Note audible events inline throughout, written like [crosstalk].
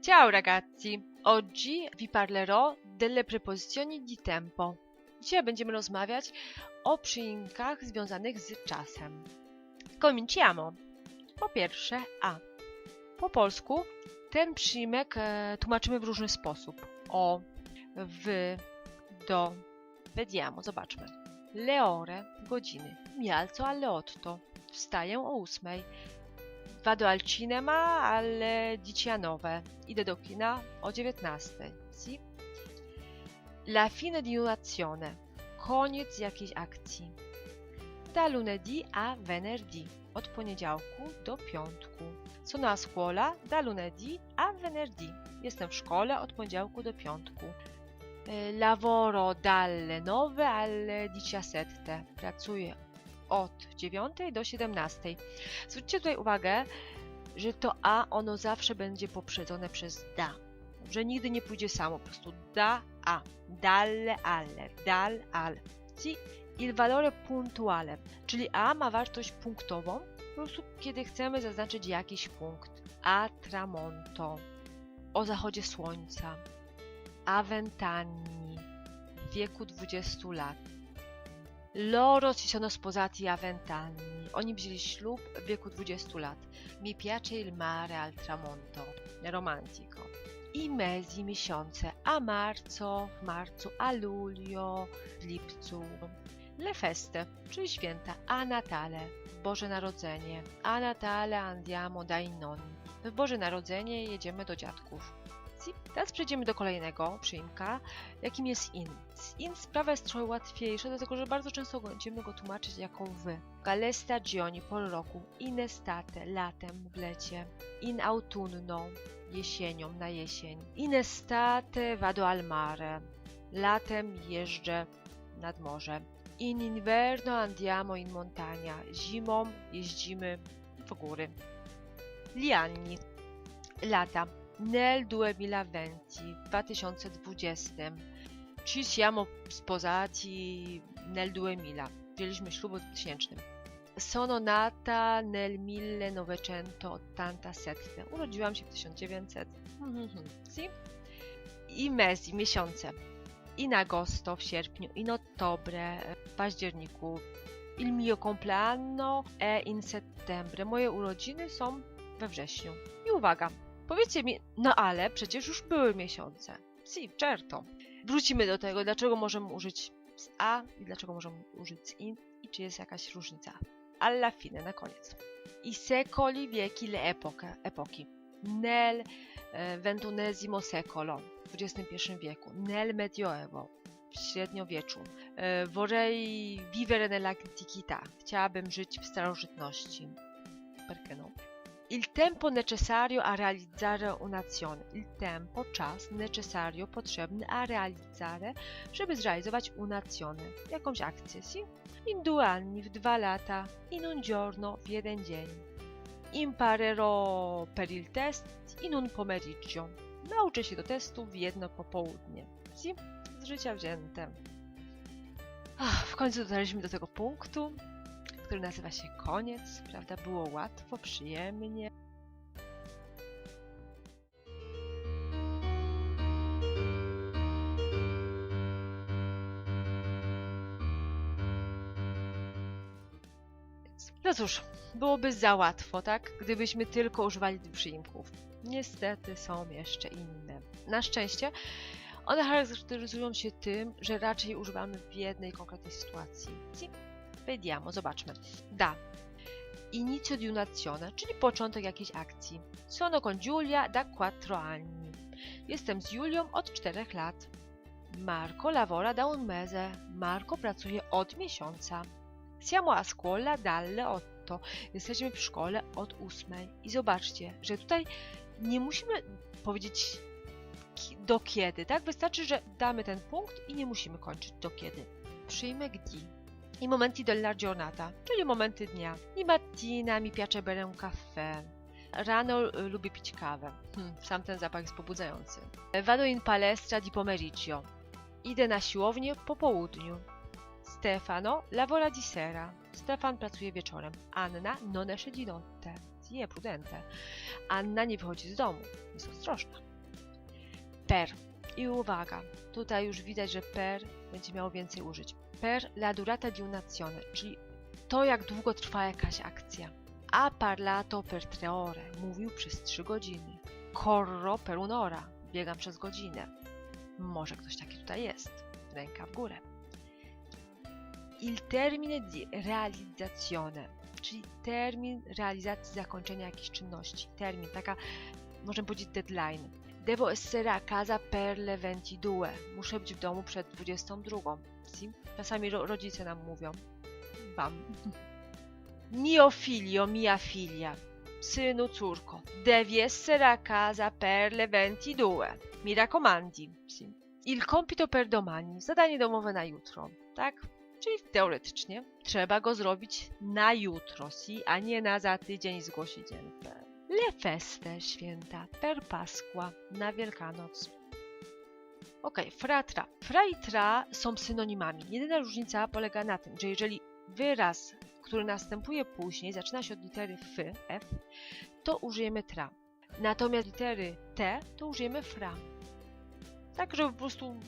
Ciao ragazzi! Oggi vi parlerò delle preposizioni di tempo. Dzisiaj będziemy rozmawiać o przyimkach związanych z czasem. Cominciamo! Po pierwsze A. Po polsku ten przyimek e, tłumaczymy w różny sposób. O, w, do. Vediamo, zobaczmy. Le ore, godziny. Mi alzo alle otto. Wstaję o ósmej. Vado al cinema alle 19. Idę do kina o 19. Sì? La fine di un'azione. Koniec jakiejś akcji. Da lunedì a venerdì. Od poniedziałku do piątku. Sono a scuola da lunedì a venerdì. Jestem w szkole od poniedziałku do piątku. E, Lavoro dalle 9 alle 17. Pracuję od 9 do 17. Zwróćcie tutaj uwagę, że to A ono zawsze będzie poprzedzone przez da. Że nigdy nie pójdzie samo, po prostu da a, dalle alle, dal al. Ci il valore puntuale, czyli A ma wartość punktową, po prostu kiedy chcemy zaznaczyć jakiś punkt. A tramonto, o zachodzie słońca. A vent'anni, wieku 20 lat. Loro si sono sposati a vent'anni. Oni wzięli ślub w wieku 20 lat. Mi piace il mare al tramonto. Romantico. I mesi, miesiące. A marzo, w marcu. A luglio, w lipcu. Le feste, czyli święta. A Natale, Boże Narodzenie. A Natale andiamo dai nonni. W Boże Narodzenie jedziemy do dziadków. Teraz przejdziemy do kolejnego przyimka, jakim jest in. Z in sprawa jest trochę łatwiejsza, dlatego że bardzo często będziemy go tłumaczyć jako wy. Le stagioni, pol roku, in estate, latem, w lecie, in autunno, jesienią, na jesień. In estate vado al mare, latem jeżdżę nad morze. In inverno andiamo in montagna, zimą jeździmy w góry. Gli anni, lata. Nel 2020, w 2020. Ci siamo sposati nel 2000. Wzięliśmy ślub w 2000. Sono nata nel 1987. Urodziłam się w 1900. Si? I mesi, miesiące. In agosto, w sierpniu, in ottobre, w październiku. Il mio compleanno è in settembre. Moje urodziny są we wrześniu. I uwaga, Powiedzcie mi, no ale przecież już były miesiące. Si, certo. Wrócimy do tego, dlaczego możemy użyć z a i dlaczego możemy użyć z in i czy jest jakaś różnica. Alla fine, na koniec. I secoli, wieki, le epoche, epoki. Nel eh, ventunesimo secolo, w XXI wieku. Nel medioevo, w średniowieczu. Eh, vorrei vivere nell'antichità. Chciałabym żyć w starożytności. Perché no? Il tempo necessario a realizzare un'azione. Il tempo, czas, necessario, potrzebny a realizzare, żeby zrealizować un'azione. Jakąś akcję, si? In due anni, w dwa lata. In un giorno, w jeden dzień. Imparerò per il test in un pomeriggio. Nauczę się do testu w jedno popołudnie. Si? Z życia wzięte. Ach, w końcu dotarliśmy do tego punktu, który nazywa się koniec, prawda? Było łatwo, przyjemnie. No cóż, byłoby za łatwo, tak? Gdybyśmy tylko używali przyimków. Niestety są jeszcze inne. Na szczęście one charakteryzują się tym, że raczej używamy w jednej konkretnej sytuacji. Vediamo, zobaczmy. Da. Inizio di un'azione, czyli początek jakiejś akcji. Sono con Giulia da quattro anni. Jestem z Julią od czterech lat. Marco lavora da un mese. Marco pracuje od miesiąca. Siamo a scuola dalle otto. Jesteśmy w szkole od ósmej. I zobaczcie, że tutaj nie musimy powiedzieć do kiedy, tak? Wystarczy, że damy ten punkt i nie musimy kończyć do kiedy. Przyjmek di i momenti della giornata, czyli momenty dnia. I mattina mi piace bere un caffè. Rano y, lubię pić kawę. Hm, sam ten zapach jest pobudzający. Vado in palestra di pomeriggio. Idę na siłownię po południu. Stefano lavora di sera. Stefan pracuje wieczorem. Anna non esce di notte. Sie prudente. Anna nie wychodzi z domu. Jest ostrożna. per. I uwaga, tutaj już widać, że per będzie miało więcej użyć. Per la durata di un'azione, czyli to, jak długo trwa jakaś akcja. A parlato per tre ore, mówił przez 3 godziny. Corro per un'ora, biegam przez godzinę. Może ktoś taki tutaj jest. Ręka w górę. Il termine di realizzazione, czyli termin realizacji zakończenia jakiejś czynności. Termin, taka, możemy powiedzieć deadline. Devo essere a casa per le 22. Muszę być w domu przed 22. Si? Czasami ro rodzice nam mówią. Wam. Mio figlio, mia figlia. Synu, córko. Devi essere a casa per le 22. Mi raccomandi. Il compito per domani. Zadanie domowe na jutro. Tak? Czyli teoretycznie trzeba go zrobić na jutro, si, a nie na za tydzień zgłosić NP. Le feste, święta, per Pasqua, na Wielkanoc. Ok, fra, tra. Fra i tra są synonimami. Jedyna różnica polega na tym, że jeżeli wyraz, który następuje później, zaczyna się od litery f, f, to użyjemy tra. Natomiast litery t, to użyjemy fra. Tak, żeby po prostu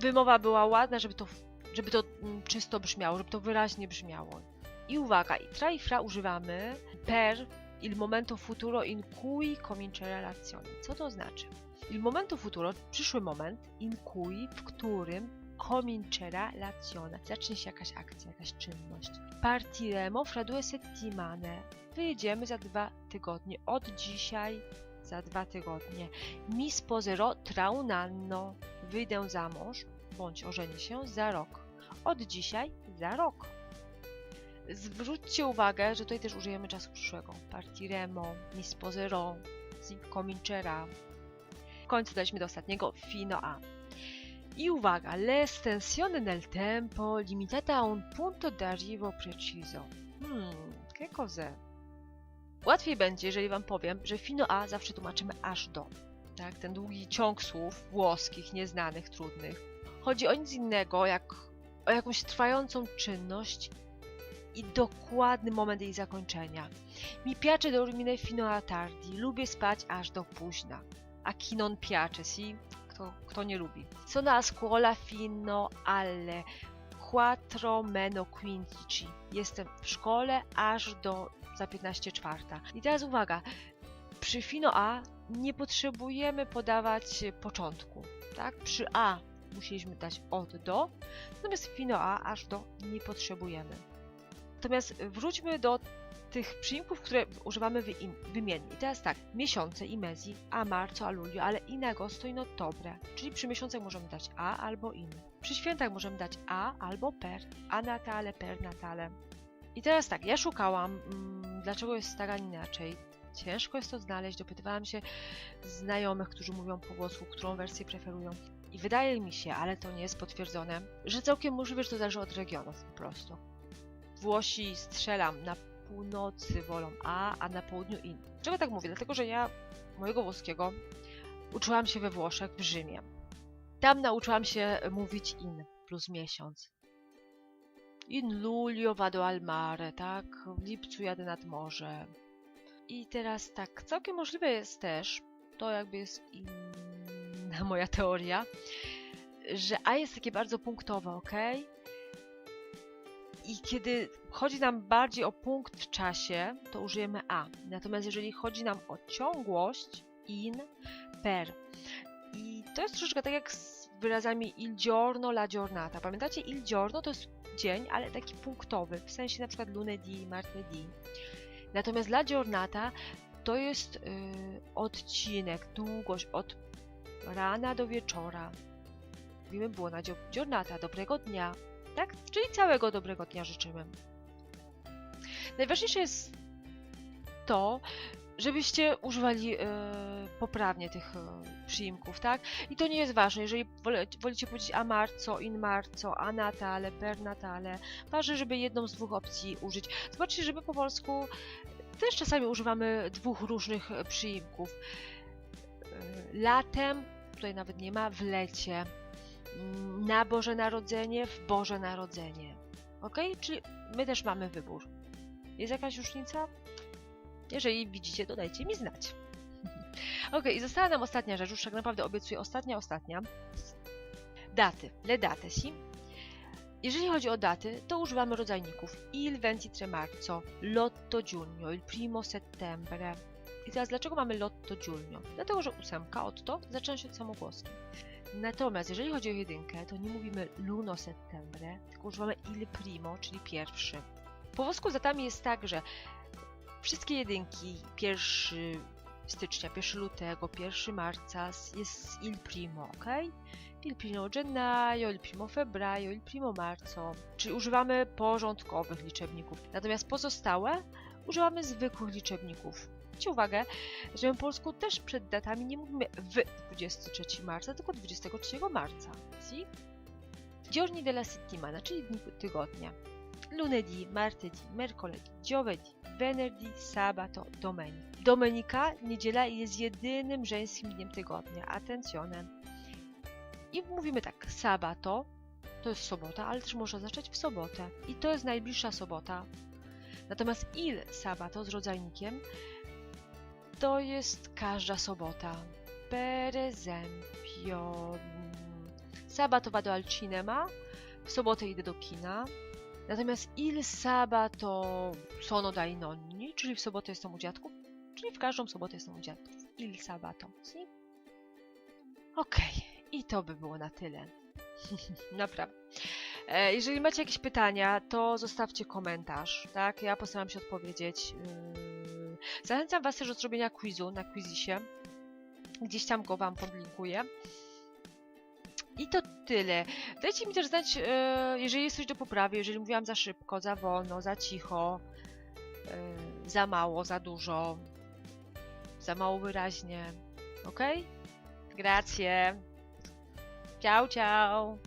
wymowa była ładna, żeby to, żeby to mm, czysto brzmiało, żeby to wyraźnie brzmiało. I uwaga, i tra i fra używamy per il momento futuro in cui comincia l'azione. Co to znaczy? Il momento futuro, przyszły moment, in cui, w którym comincerà l'azione. Zacznie się jakaś akcja, jakaś czynność. Partiremo fra due settimane. Wyjedziemy za dwa tygodnie. Od dzisiaj za dwa tygodnie. Mi sposerò tra un anno. Wyjdę za mąż bądź ożenię się za rok. Od dzisiaj za rok. Zwróćcie uwagę, że tutaj też użyjemy czasu przyszłego. Partiremo, si comincerà. W końcu daliśmy do ostatniego fino a. I uwaga, l'estensione nel tempo limitata a un punto d'arrivo preciso. Hmm, che cos'è? Łatwiej będzie, jeżeli Wam powiem, że fino a zawsze tłumaczymy aż do. Tak, ten długi ciąg słów włoskich, nieznanych, trudnych. Chodzi o nic innego, jak o jakąś trwającą czynność i dokładny moment jej zakończenia. Mi piace dormire fino a tardi. Lubię spać aż do późna. A chi non piace, si? Kto, kto nie lubi. Sono a scuola fino alle quattro meno quindici. Jestem w szkole aż do za 15 czwarta. I teraz uwaga. Przy fino a nie potrzebujemy podawać początku. Tak? Przy a musieliśmy dać od do, natomiast fino a aż do nie potrzebujemy. Natomiast wróćmy do tych przyimków, które używamy wymiennie. I teraz tak, miesiące i mesi, a marzo, a luglio, ale in agosto, in ottobre. Czyli przy miesiącach możemy dać a albo in. Przy świętach możemy dać a albo per. A natale, per natale. I teraz tak, ja szukałam, mm, dlaczego jest nie inaczej. Ciężko jest to znaleźć, dopytywałam się znajomych, którzy mówią po włosku, którą wersję preferują. I wydaje mi się, ale to nie jest potwierdzone, że całkiem możliwe, że to zależy od regionów po prostu. Włosi strzelam na północy wolą A, a na południu in. Czego tak mówię? Dlatego, że ja mojego włoskiego uczyłam się we Włoszech, w Rzymie. Tam nauczyłam się mówić in plus miesiąc. In luglio vado al mare, tak? W lipcu jadę nad morze. I teraz tak, całkiem możliwe jest też, to jakby jest inna [laughs] moja teoria, że A jest takie bardzo punktowe, ok? I kiedy chodzi nam bardziej o punkt w czasie, to użyjemy a. Natomiast jeżeli chodzi nam o ciągłość, in, per. I to jest troszeczkę tak jak z wyrazami il giorno, la giornata. Pamiętacie, il giorno to jest dzień, ale taki punktowy, w sensie na przykład lunedì, martedì. Natomiast la giornata to jest yy, odcinek, długość od rana do wieczora. Mówimy było na giornata, dobrego dnia, tak? Czyli całego dobrego dnia życzymy. Najważniejsze jest to, żebyście używali e, poprawnie tych e, przyimków, tak? I to nie jest ważne, jeżeli wolicie powiedzieć a marzo, in marzo, a natale, per natale, ważne, żeby jedną z dwóch opcji użyć. Zobaczcie, że my po polsku też czasami używamy dwóch różnych e, przyimków. E, latem, tutaj nawet nie ma, w lecie na Boże Narodzenie, w Boże Narodzenie. Ok? Czyli my też mamy wybór. Jest jakaś różnica? Jeżeli widzicie, to dajcie mi znać. [laughs] Okej, i została nam ostatnia rzecz, już tak naprawdę obiecuję ostatnia, ostatnia. Daty, le date, si? Jeżeli chodzi o daty, to używamy rodzajników il 23 marzo, l'otto giugno, il primo settembre. I teraz dlaczego mamy l'otto giugno? Dlatego, że ósemka, otto, zaczyna się od samogłoski. Natomiast jeżeli chodzi o jedynkę, to nie mówimy l'uno settembre, tylko używamy il primo, czyli pierwszy. Po włosku z jest tak, że wszystkie jedynki, 1 stycznia, 1 lutego, 1 marca jest il primo, ok? Il primo gennaio, il primo febbraio, il primo marzo, czyli używamy porządkowych liczebników. Natomiast pozostałe używamy zwykłych liczebników. Zwróćcie uwagę, że w polsku też przed datami nie mówimy w 23 marca, tylko 23 marca. Si? Giorni della settimana, czyli dni tygodnia. Lunedì, martedì, mercoledì, giovedì, venerdì, sabato, domenica. Domenica, niedziela jest jedynym żeńskim dniem tygodnia. Attenzione. I mówimy tak, sabato to jest sobota, ale też może oznaczać w sobotę. I to jest najbliższa sobota. Natomiast il sabato z rodzajnikiem to jest każda sobota. Per esempio, sabato vado al cinema, w sobotę idę do kina. Natomiast il sabato sono dai nonni, czyli w sobotę jestem u dziadków, czyli w każdą sobotę jestem u dziadków. Il sabato, si? Okej, i to by było na tyle. [laughs] Naprawdę. E, Jeżeli macie jakieś pytania, to zostawcie komentarz, tak? Ja postaram się odpowiedzieć. Zachęcam Was też do zrobienia quizu na Quizisie. Gdzieś tam go Wam podlinkuję. I to tyle. Dajcie mi też znać, e, jeżeli jest coś do poprawy, jeżeli mówiłam za szybko, za wolno, za cicho, e, za mało, za dużo, za mało wyraźnie. Ok? Grazie. Ciao, ciao.